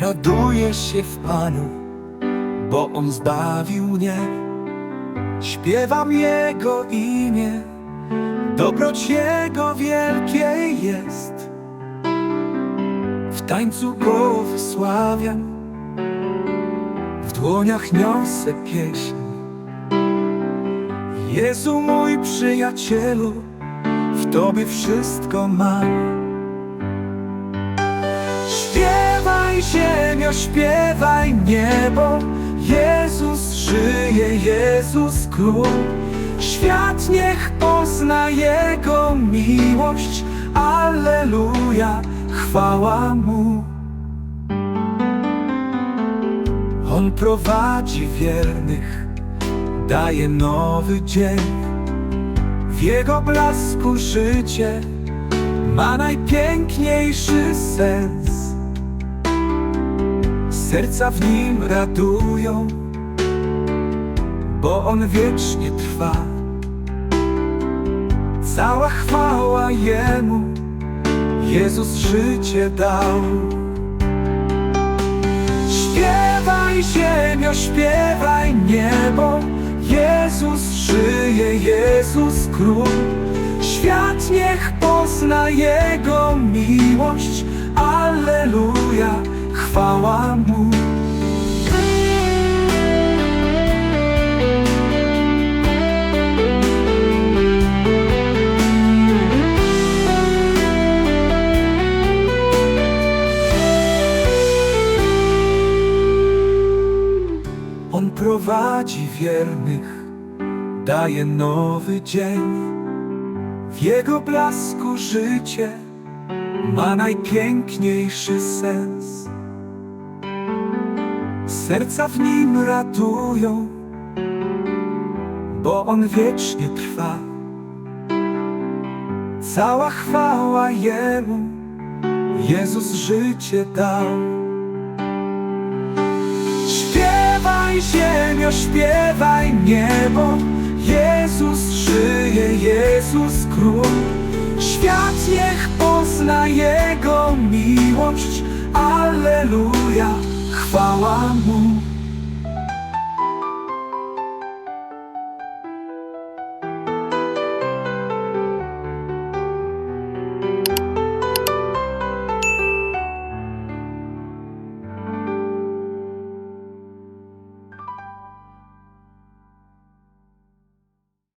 Raduję się w Panu, bo On zbawił mnie. Śpiewam Jego imię, dobroć Jego wielkie jest. W tańcu Go wysławiam, w dłoniach niosę pieśń. Jezu mój przyjacielu, w Tobie wszystko mam. Ziemio, śpiewaj niebo. Jezus żyje, Jezus król. Świat niech pozna Jego miłość. Alleluja, chwała Mu. On prowadzi wiernych Daje nowy dzień. W Jego blasku życie ma najpiękniejszy sens. Serca w nim radują, bo on wiecznie trwa. Cała chwała Jemu, Jezus życie dał. Śpiewaj ziemio, śpiewaj niebo, Jezus żyje, Jezus król. Świat niech pozna Jego miłość, Alleluja, Mu. On prowadzi wiernych, daje nowy dzień. W Jego blasku życie ma najpiękniejszy sens. Serca w nim ratują, bo On wiecznie trwa. Cała chwała Jemu, Jezus życie dał. Śpiewaj ziemio, śpiewaj niebo Jezus żyje, Jezus król Świat niech pozna Jego miłość Alleluja, chwała Mu